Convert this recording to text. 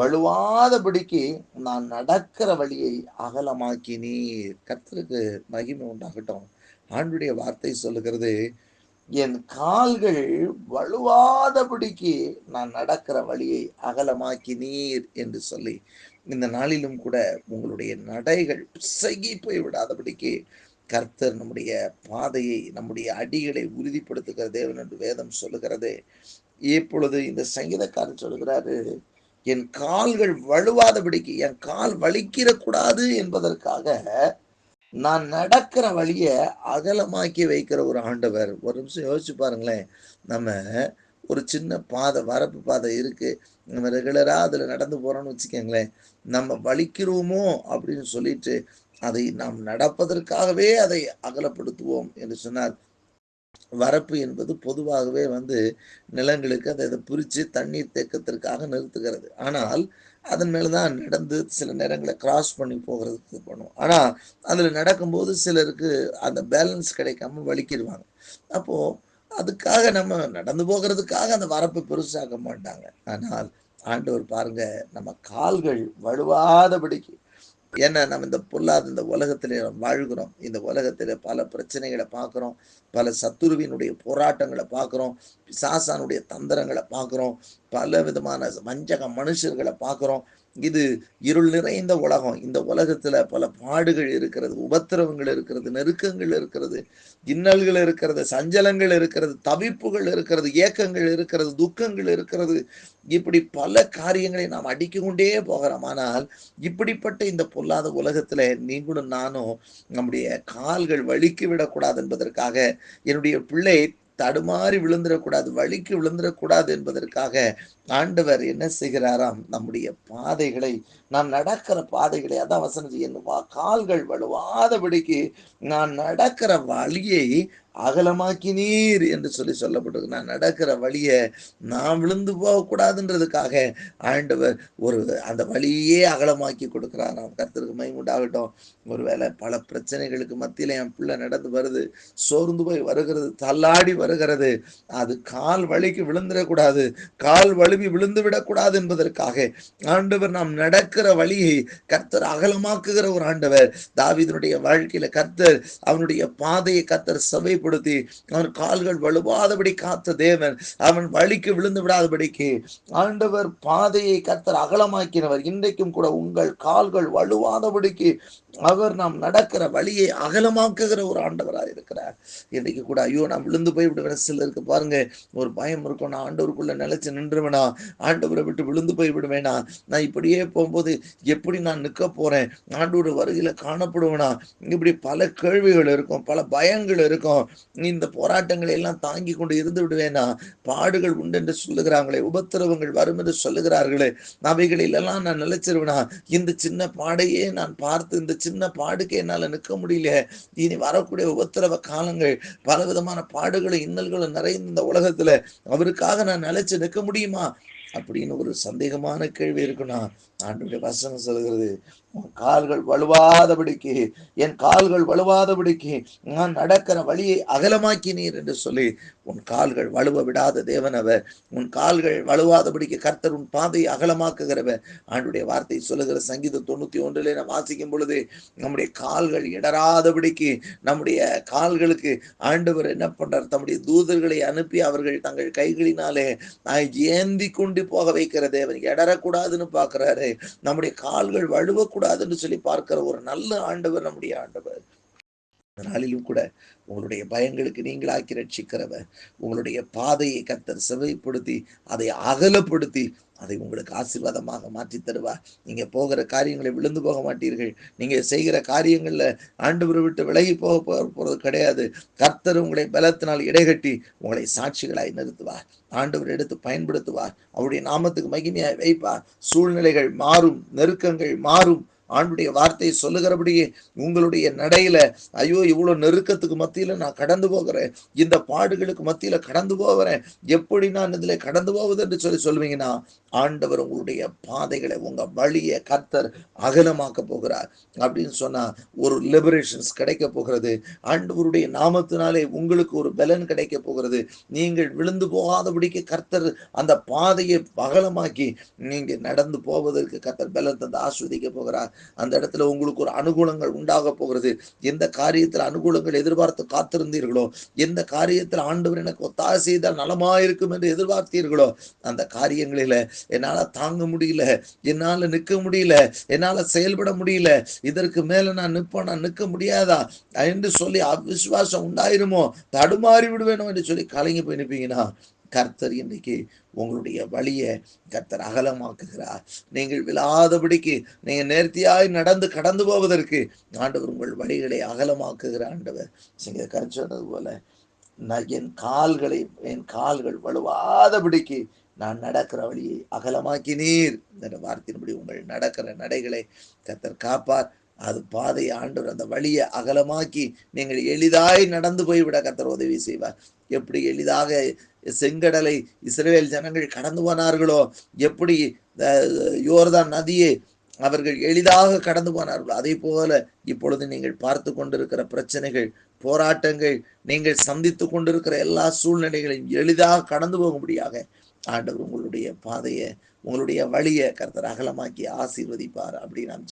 வலுவாதபடிக்கு நான் நடக்கிற வழியை அகலமாக்கி நீர் கர்த்தருக்கு மகிமை உண்டாகட்டும். ஆண்டுடைய வார்த்தை சொல்லுகிறது என் கால்கள் வலுவாதபடிக்கு நான் நடக்கிற வழியை அகலமாக்கி நீர் என்று சொல்லி இந்த நாளிலும் கூட உங்களுடைய நடைகள் பிசகி போய் விடாதபடிக்கு கர்த்தர் நம்முடைய பாதையை நம்முடைய அடிகளை உறுதிப்படுத்துகிற தேவன் என்று வேதம் சொல்லுகிறது. இப்பொழுது இந்த சங்கீதக்காரர் சொல்லுகிறாரு என் கால்கள் வலுவாதபடிக்கு என் கால் வலிக்கிற கூடாது என்பதற்காக நான் நடக்கிற வழிய அகலமாக்கி வைக்கிற ஒரு ஆண்டவர். ஒரு நிமிஷம் யோசிச்சு பாருங்களேன். நம்ம ஒரு சின்ன பாதை வரப்பு பாதை இருக்கு. நம்ம ரெகுலரா அதுல நடந்து போறோம்னு வச்சுக்கோங்களேன். நம்ம வலிக்கிறோமோ அப்படின்னு சொல்லிட்டு அதை நாம் நடப்பதற்காகவே அதை அகலப்படுத்துவோம் என்று சொன்னால் வரப்பு என்பது பொதுவாகவே வந்து நிலங்களுக்கு அதை இதை பிரித்து தண்ணீர் தேக்கத்திற்காக நிறுத்துகிறது. ஆனால் அதன் மேலதான் நடந்து சில நேரங்களை கிராஸ் பண்ணி போகிறதுக்கு பண்ணுவோம் ஆனால் அதில் நடக்கும்போது சிலருக்கு அந்த பேலன்ஸ் கிடைக்காம வலிக்கிடுவாங்க. அப்போ அதுக்காக நம்ம நடந்து போகிறதுக்காக அந்த வரப்பை பெருசாக்க மாட்டாங்க. ஆனால் ஆண்டவர் பாருங்க நம்ம கால்கள் வலுவாதபடிக்கு ஏன்னா நம்ம இந்த பொல்லாத இந்த உலகத்தில் வாழ்கிறோம். இந்த உலகத்தில் பல பிரச்சனைகளை பார்க்குறோம். பல சத்துருவினுடைய போராட்டங்களை பார்க்குறோம். பிசாசானுடைய தந்திரங்களை பார்க்குறோம். பல விதமான வஞ்சக மனுஷர்களை பார்க்குறோம். இது இருள் நிறைந்த உலகம். இந்த உலகத்துல பல பாடுகள் இருக்கிறது உபத்திரவங்கள் இருக்கிறது நெருக்கங்கள் இருக்கிறது இன்னல்கள் இருக்கிறது சஞ்சலங்கள் இருக்கிறது தவிப்புகள் இருக்கிறது ஏக்கங்கள் இருக்கிறது துக்கங்கள் இருக்கிறது. இப்படி பல காரியங்களை நாம் அடிக்க கொண்டே போகிறோம். ஆனால் இப்படிப்பட்ட இந்த பொல்லாத உலகத்துல நீங்களும் நானும் நம்முடைய கால்கள் வலிக்கு விடக்கூடாது என்பதற்காக என்னுடைய பிள்ளை தடுமாறி விழுந்துடக்கூடாது வழிக்கு விழுந்துடக்கூடாது என்பதற்காக ஆண்டவர் என்ன செய்கிறாராம்? நம்முடைய பாதைகளை நான் நடக்கிற பாதைகளை அதான் வசனம் என் கால்கள் வலுவாதபடிக்கு நான் நடக்கிற வழியை அகலமாக்கினீர் என்று சொல்லி சொல்லப்பட்டிருக்கு நான் நடக்கிற வழியை நான் விழுந்து போகக்கூடாதுன்றதுக்காக ஆண்டவர் ஒரு அந்த வழியே அகலமாக்கி கொடுக்குறார். நாம் கர்த்தருக்கு மைமுண்டாகட்டும் ஒருவேளை பல பிரச்சனைகளுக்கு மத்தியில் என் பிள்ளை நடந்து வருது சோர்ந்து போய் வருகிறது தள்ளாடி வருகிறது. அது கால் வலிக்கு விழுந்துடக்கூடாது கால் வழுவி விழுந்து விடக்கூடாது என்பதற்காக ஆண்டவர் நாம் நடக்கிற வழியை கர்த்தர் அகலமாக்குகிற ஒரு ஆண்டவர். தாவீதனுடைய வாழ்க்கையில கர்த்தர் அவனுடைய பாதையை கர்த்தர் சபைப்படுத்தி அவன் கால்கள் வலுவாதபடி காத்த தேவன் அவன் வழிக்கு விழுந்து விடாதபடிக்கு ஆண்டவர் பாதையை கத்தர் அகலமாக்கினவர். இன்றைக்கும் கூட உங்கள் கால்கள் வலுவாதபடிக்கு அவர் நாம் நடக்கிற வழியை அகலமாக்குகிற ஒரு ஆண்டவராக இருக்கிறார். இன்னைக்கு கூட ஐயோ நான் விழுந்து போய் விடுவேன் சிலருக்கு பாருங்க ஒரு பயம் இருக்கும். நான் ஆண்டவருக்குள்ள நிலைச்சு நின்றுவேனா? ஆண்டவரை விட்டு விழுந்து போய் விடுவேனா? நான் இப்படியே போகும்போது எப்படி நான் நிற்க போறேன்? ஆண்டோட வருகையில காணப்படுவேனா? இப்படி பல கேள்விகள் இருக்கும் பல பயங்கள் இருக்கும். இந்த போராட்டங்களை எல்லாம் தாங்கி கொண்டு இருந்து விடுவேனா? பாடுகள் உண்டு என்று சொல்லுகிறாங்களே உபத்திரவங்கள் வரும் என்று சொல்லுகிறார்களே அவைகளில் எல்லாம் நான் நிலைச்சிருவேனா இந்த சின்ன பாடையே நான் பார்த்து இந்த சின்ன பாடுக்கு என்னால நிற்க முடியல இனி வரக்கூடிய உபத்திரவ காலங்கள் பல விதமான பாடுகளும் இன்னல்களும் நிறைந்த இந்த உலகத்துல அவருக்காக நான் நிலைச்சு நிற்க முடியுமா? அப்படின்னு ஒரு சந்தேகமான கேள்வி இருக்குன்னா ஆண்டுடைய வசனம் சொல்கிறது உன் கால்கள் வலுவாதபடிக்கு என் கால்கள் வலுவாதபடிக்கு நான் நடக்கிற வழியை அகலமாக்கினீர் என்று சொல்லி உன் கால்கள் வலுவ விடாத தேவன் அவர். உன் கால்கள் வலுவாதபடிக்கு கர்த்தர் உன் பாதையை அகலமாக்குகிறவர். ஆண்டுடைய வார்த்தை சொல்லுகிற சங்கீதம் தொண்ணூத்தி ஒன்றுல நாம் வாசிக்கும் பொழுது நம்முடைய கால்கள் இடராதபடிக்கு நம்முடைய கால்களுக்கு ஆண்டவர் என்ன பண்றார்? தம்முடைய தூதர்களை அனுப்பி அவர்கள் தங்கள் கைகளினாலே நான் ஏந்தி கொண்டு போக வைக்கிற தேவன் எடரக்கூடாதுன்னு பார்க்கிறாரு. நம்முடைய கால்கள் வழுவக்கூடாதுன்னு சொல்லி பார்க்கிற ஒரு நல்ல ஆண்டவர் நம்முடைய ஆண்டவர். நாளிலும் கூட உங்களுடைய பயங்களுக்கு நீங்களாக்கி ரட்சிக்கிறவர். உங்களுடைய பாதையை கத்தர் செவைப்படுத்தி அதை அகலப்படுத்தி அதை உங்களுக்கு ஆசீர்வாதமாக மாற்றி தருவார். நீங்க போகிற காரியங்களை விழுந்து போக மாட்டீர்கள். நீங்க செய்கிற காரியங்கள்ல ஆண்டவரை விட்டு விலகி போக போ- போறது கிடையாது. கர்த்தர் உங்களை பலத்தினால் இடைகட்டி உங்களை சாட்சிகளாய் நிறுத்துவார். ஆண்டவர் எடுத்து பயன்படுத்துவார். அவருடைய நாமத்துக்கு மகிமையாய் வைப்பார். சூழ்நிலைகள் மாறும் நெருக்கங்கள் மாறும். ஆண்டுடைய வார்த்தை சொல்லுகிறபடியே உங்களுடைய நடையில ஐயோ இவ்வளவு நெருக்கத்துக்கு மத்தியில நான் கடந்து போகிறேன். இந்த பாடுகளுக்கு மத்தியில கடந்து போகிறேன். எப்படி நான் இதுல கடந்து போவது என்று சொல்லி சொல்லுவீங்கன்னா ஆண்டவர் உங்களுடைய பாதைகளை உங்க வழியை கர்த்தர் அகலமாக்க போகிறார். அப்படின்னு சொன்னா ஒரு லிபரேஷன்ஸ் கிடைக்க போகிறது. ஆண்டவருடைய நாமத்தினாலே உங்களுக்கு ஒரு பலன் கிடைக்க போகிறது. நீங்கள் விழுந்து போகாதபடிக்கு கர்த்தர் அந்த பாதையை அகலமாக்கி நீங்க நடந்து போவதற்கு கர்த்தர் பலன் தந்து ஆஸ்வதிக்க போகிறார். அந்த இடத்துல உங்களுக்கு ஒரு அனுகூலங்கள் உண்டாக போகிறது. எந்த காரியத்தில் அனுகூலங்கள் எதிர்பார்த்து காத்திருந்தீர்களோ எந்த காரியத்தில் ஆண்டவர் எனக்கு ஒத்தாசை செய்தால் நலமாயிருக்கும் என்று எதிர்பார்த்தீர்களோ அந்த காரியங்களில என்னால தாங்க முடியல என்னால நிற்க முடியல என்னால செயல்பட முடியல இதற்கு மேல நான் நிற்பேன் நான் நிற்க முடியாதா என்று சொல்லி அவிசுவாசம் உண்டாயிருமோ தடுமாறி விடுவேணும் என்று சொல்லி கலங்கி போய் நிற்பீங்கன்னா கர்த்தர் இன்றைக்கு உங்களுடைய வழியை கர்த்தர் அகலமாக்குகிறார். நீங்கள் விழாதபடிக்கு நீங்கள் நேர்த்தியாய் நடந்து கடந்து போவதற்கு ஆண்டவர் உங்கள் வழிகளை அகலமாக்குகிற ஆண்டவர். நீங்கள் கருச்சது போல நான் என் கால்களை என் கால்கள் வலுவாதபடிக்கு நான் நடக்கிற வழியை அகலமாக்கினீர். என்ற வார்த்தையின்படி உங்கள் நடக்கிற நடைகளை கர்த்தர் காப்பார். அது பாதை ஆண்டவர் அந்த வழியை அகலமாக்கி நீங்கள் எளிதாய் நடந்து போய்விட கர்த்தர் உதவி செய்வார். எப்படி எளிதாக செங்கடலை இஸ்ரேல் ஜனங்கள் கடந்து போனார்களோ? எப்படி யோர்தான் நதியை அவர்கள் எளிதாக கடந்து போனார்கள்? அதே போல இப்பொழுது நீங்கள் பார்த்து கொண்டிருக்கிற பிரச்சனைகள் போராட்டங்கள் நீங்கள் சந்தித்து கொண்டிருக்கிற எல்லா சூழ்நிலைகளையும் எளிதாக கடந்து போகும்படியாக ஆண்டவர் உங்களுடைய பாதையை உங்களுடைய வழியை கர்த்தர் அகலமாக்கி ஆசீர்வதிப்பார் அப்படி நாம்